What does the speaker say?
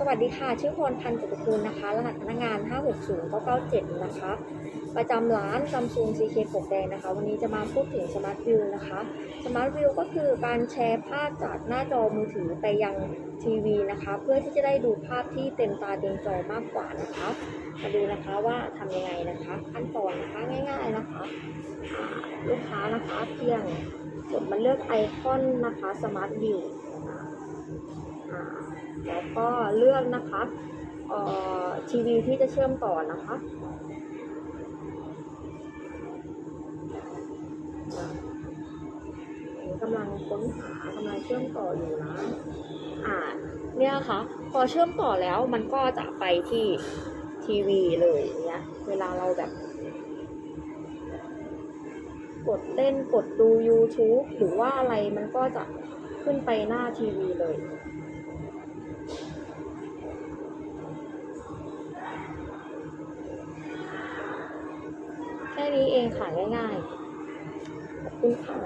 สวัสดีค่ะ ชื่อพรพันธ์จตุกูลนะคะ รหัสพนักงาน 560997นะคะ ประจำร้าน Samsung CK ปกแดงนะคะ วันนี้จะมาพูดถึง Smart View นะคะ Smart View ก็คือการแชร์ภาพจากหน้าจอมือถือไปยังทีวีนะคะ เพื่อที่จะได้ดูภาพที่เต็มตาเต็มจอมากกว่านะคะ มาดูนะคะว่าทำยังไงนะคะ ขั้นตอนนะคะง่ายๆนะคะ ลูกค้านะคะเพียงกดมาเลือกไอคอนนะคะ Smart View นะคะ แล้วก็เลือกนะคะอ่อทีวีที่จะเชื่อมต่อนะคะกำลังค้นหากำลังเชื่อมต่ออยู่นะอ่าเนี่ยค่ะ พอเชื่อมต่อแล้วมันก็จะไปที่ทีวีเลยเงี้ยเวลาเราแบบ กดเล่นกดดู YouTube หรือว่าอะไรมันก็จะขึ้นไปหน้าทีวีเลย นี้เองค่ะง่ายๆขอบคุณค่ะ